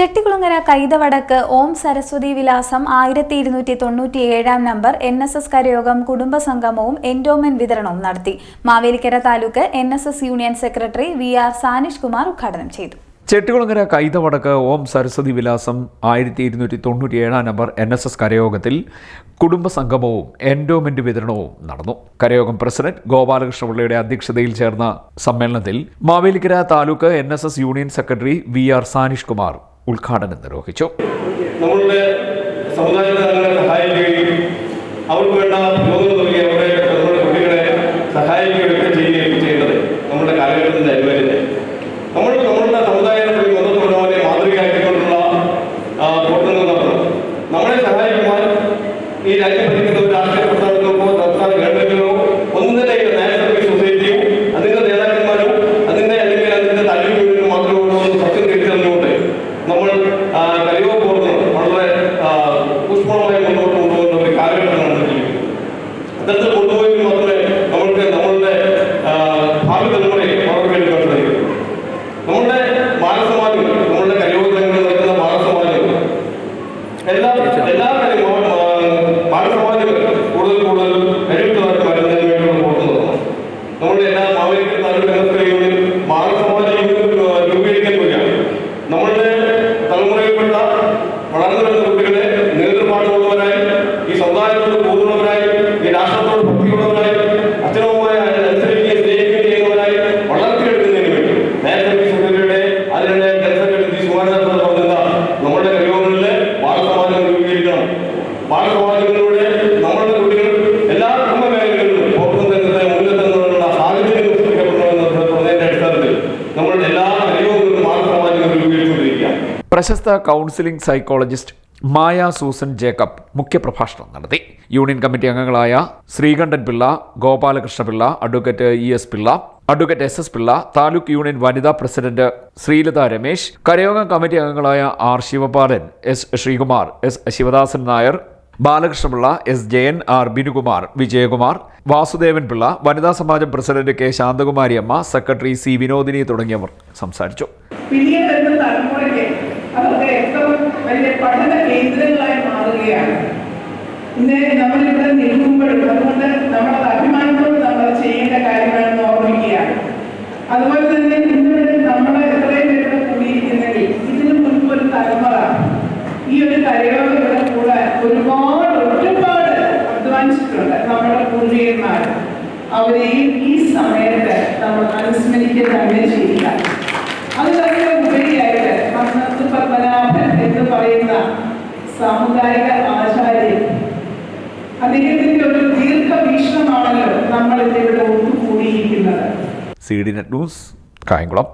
ചെട്ടികുളങ്ങര കൈതവടക്ക് ഓം സരസ്വതി വിലാസം ആയിരത്തി ഇരുന്നൂറ്റി തൊണ്ണൂറ്റി ഏഴാം നമ്പർ എൻ എസ് എസ് കരയോഗം കുടുംബസംഗമവും എൻഡോമെന്റ് വിതരണവും നടത്തി. Mavelikkara taluk N S S union secretary V R Sanish Kumar ഉദ്ഘാടനം ചെയ്തു. ചെട്ടികുളങ്ങര കൈതവടക്ക് ഓം സരസ്വതി വിലാസം ആയിരത്തി ഇരുന്നൂറ്റി തൊണ്ണൂറ്റി ഏഴാം നമ്പർ എൻ എസ് എസ് കരയോഗത്തിൽ കുടുംബസംഗമവും എൻഡോമെന്റ് വിതരണവും നടന്നു. കരയോഗം പ്രസിഡന്റ് ഗോപാലകൃഷ്ണപിള്ളയുടെ അധ്യക്ഷതയിൽ ചേർന്ന സമ്മേളനത്തിൽ Mavelikara taluk N union secretary V R Sanish Kumar ഉദ്ഘാടനം നിർവഹിച്ചു. നമ്മളുടെ അവർക്ക് വേണ്ട രോഗം നൽകി അവരുടെ കുട്ടികളെ സഹായിക്കുകയൊക്കെ ചെയ്യുകയും ചെയ്യേണ്ടത് നമ്മുടെ കാലഘട്ടത്തിന്റെ അനിവാര്യത നമ്മൾ നമ്മളുടെ സമുദായത്തിൽ മതപ്രധാനെ മാതൃകയാക്കിക്കൊണ്ടുള്ള പ്രവർത്തനങ്ങൾ നടത്തണം. നമ്മളെ സഹായിക്കുവാൻ ഈ രാജ്യം ഭരിക്കുന്ന ഒരു രാഷ്ട്രീയ പ്രസ്ഥാനങ്ങൾക്കോ നമ്മൾ ആ, കലിയോ പ്രവർത്തനം വളരെ പുഷ്പമായി മുന്നോട്ട് കൊണ്ടുപോകുന്ന ഒരു കാലഘട്ടമാണ് അത്തരത്തിൽ കൊണ്ടുപോയി മാത്രമേ നമ്മൾക്ക് നമ്മളുടെ ഭാവി തലമുറയെ വളർത്തിയെടുക്കാൻ സാധിക്കൂ നമ്മളുടെ ബാലസമാജം നമ്മളുടെ കലിയോഗങ്ങളിൽ നടക്കുന്ന ബാലസമാജം എല്ലാ എല്ലാ കാര്യങ്ങളും ബാലസമാജം കൂടുതൽ കൂടുതൽ കഴിവുള്ളവർക്ക് വരുന്നതിന് വേണ്ടിയുള്ള നടത്തണം. നമ്മുടെ എല്ലാ മാവേലിക്കൽ താലൂക്ക് എന്ന യൂണിയൻ ബാലസമാജ യൂണിയൻ രൂപീകരിക്കാൻ പോവുകയാണ് നമ്മളുടെ തലമുറയിൽപ്പെട്ട വളർന്നു കുട്ടികളെ നേതൃപാടുള്ളവരായി ഈ സമുദായത്തോട് പോകുന്നവരായി ഈ രാഷ്ട്രത്തോട് ഭക്തിയുള്ളവരായി അച്ഛനവുമായ അനുസരിക്കുകയും സ്നേഹിക്കുകയും ചെയ്യുന്നവരായി വളർത്തിയെടുക്കുന്നതിന് വേണ്ടി. നേരത്തെ ഈ സുഹൃത്തുക്കളുടെ അതിനുള്ള ജനസംഘടന സുമാരനാഥ് പറഞ്ഞ നമ്മുടെ കഴിവുകളിൽ ബാലസമാജം രൂപീകരിക്കണം. ബാലസമാജങ്ങളിലൂടെ പ്രശസ്ത counselling psychologist Maya Susan Jacob മുഖ്യപ്രഭാഷണം നടത്തി. യൂണിയൻ കമ്മിറ്റി അംഗങ്ങളായ Sreekantan Pillai Gopalakrishna Pillai advocate E S Pillai advocate S S Pillai taluk union വനിതാ പ്രസിഡന്റ് ശ്രീലത രമേശ് കരയോഗം കമ്മിറ്റി അംഗങ്ങളായ R. Sivapalan S. Sreekumar S. Sivadasan Nair Balakrishnapillai S. Jayan R. Binukumar Vijayakumar Vasudevan Pillai വനിതാ സമാജം president K. Shanthakumari അമ്മ secretary C. Vinodini തുടങ്ങിയവർ സംസാരിച്ചു. പഠന കേന്ദ്രങ്ങളായി മാറുകയാണ്. ഇന്ന് നമ്മളിവിടെ നിൽക്കുമ്പോഴും അതുകൊണ്ട് നമ്മളത് അഭിമാനത്തോട് നമ്മൾ ചെയ്യേണ്ട കാര്യമാണെന്ന് ഓർമ്മിക്കുകയാണ്. അതുപോലെ തന്നെ ഇന്നിവിടെ നമ്മളെ എത്രയും പേരുടെ കൂടിയിരിക്കുന്നെങ്കിൽ ഇതിനു മുൻപ് ഒരു തലമുറ ഈ ഒരു കരയോട് ഇവിടെ കൂടാൻ ഒരുപാട് ഒരുപാട് അധ്വാനിച്ചിട്ടുണ്ട് നമ്മുടെ പൂർവികന്മാർ. അവരെയും ഈ സമയത്ത് നമ്മൾ അനുസ്മരിക്കുക തന്നെ ചെയ്യുക അതിലൊക്കെ ഉപരിയായിട്ട് പത്മനാഭൻ എന്ന് പറയുന്ന സാമുദായിക ആചാര്യൻ അദ്ദേഹത്തിന്റെ ഒരു ദീർഘവീക്ഷണമാണല്ലോ നമ്മൾ ഇതിലൂടെ ഒത്തുകൂടിയിരിക്കുന്നത്. C D net news Kayamkulam.